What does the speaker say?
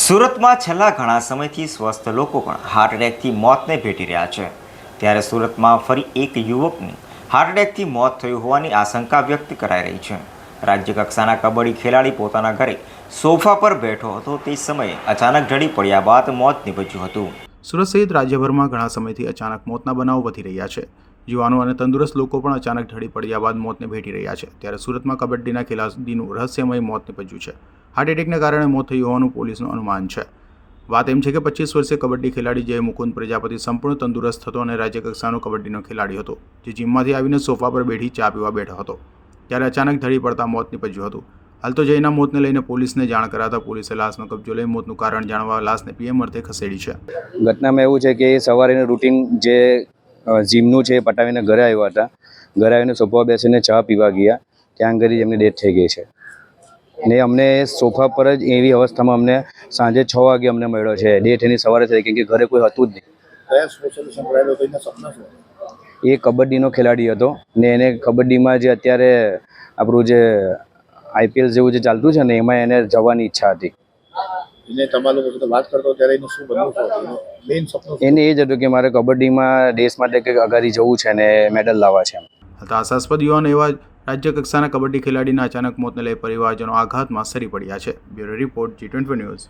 સુરતમાં છેલ્લા ઘણા સમયથી સ્વસ્થ લોકો પણ હાર્ટ એટેકથી મોતને ભેટી રહ્યા છે. ત્યારે સુરતમાં ફરી એક યુવકનું હાર્ટ એટેકથી મોત થયું હોવાની આશંકા વ્યક્ત કરાઈ રહી છે. રાજ્ય કક્ષાના કબડ્ડી ખેલાડી પોતાના ઘરે સોફા પર બેઠો હતો. તે સમયે અચાનક ઢળી પડ્યા બાદ મોત નીપજ્યું હતું. સુરત સહિત રાજ્યભરમાં ઘણા સમયથી અચાનક મોતના બનાવો વધી રહ્યા છે. યુવાનો અને તંદુરસ્ત લોકો પણ અચાનક ઢળી પડ્યા બાદ મોતને ભેટી રહ્યા છે. ત્યારે સુરતમાં કબડ્ડીના ખેલાડીનું રહસ્યમય મોત નીપજ્યું છે. હાર્ટ એટેકને કારણે મોત થયું હોવાનું પોલીસનું અનુમાન છે. વાત એમ છે કે પચીસ વર્ષે કબડ્ડી ખેલાડી જય મુકુંદ પ્રજાપતિ સંપૂર્ણ તંદુરસ્ત હતો અને રાજ્ય કક્ષાનો કબડ્ડીનો ખેલાડી હતો, જે જીમમાંથી આવીને સોફા પર બેઠી ચા પીવા બેઠો હતો. ત્યારે અચાનક ધડી પડતા મોત નીપજ્યું હતું. હાલ તો જયના મોતને લઈને પોલીસને જાણ કરાતા પોલીસે લાશનો કબજો લઈ મોતનું કારણ જાણવા લાશને પીએમ અર્થે ખસેડી છે. ઘટનામાં એવું છે કે સવારે રૂટીન જે જીમનું છે એ પટાવીને ઘરે આવ્યા હતા. ઘરે આવીને સોફા બેસીને ચા પીવા ગયા. ત્યાં આગળ એમની ડેથ થઈ ગઈ છે. ને અમને સોફા પર જ એવી અવસ્થામાં અમને સાંજે છ વાગે અમને મળ્યો છે. ડેથ એની સવારે થઈ કેમ કે ઘરે કોઈ હતું જ નહીં. એ કબડ્ડીનો ખેલાડી હતો. ને એને કબડ્ડીમાં જે અત્યારે આપણું જે આઈપીએલ જેવું જે ચાલતું છે ને એમાં એને જવાની ઈચ્છા હતી. એને તમારા લોકો સાથે વાત કરતો ત્યારે એનું શું બનવું હતું મેઇન સપનું એને એ જ હતું કે મારે કબડ્ડીમાં દેશ માટે કંઈક અગાડી જવું છે અને મેડલ લાવવા છે એમ. હતા આશાસ્પદ યુવાન એવા રાજ્ય કક્ષાના કબડ્ડી ખેલાડીના અચાનક મોતને લઈ પરિવારજનો આઘાતમાં સરી પડ્યા છે. Bureau report G twenty news.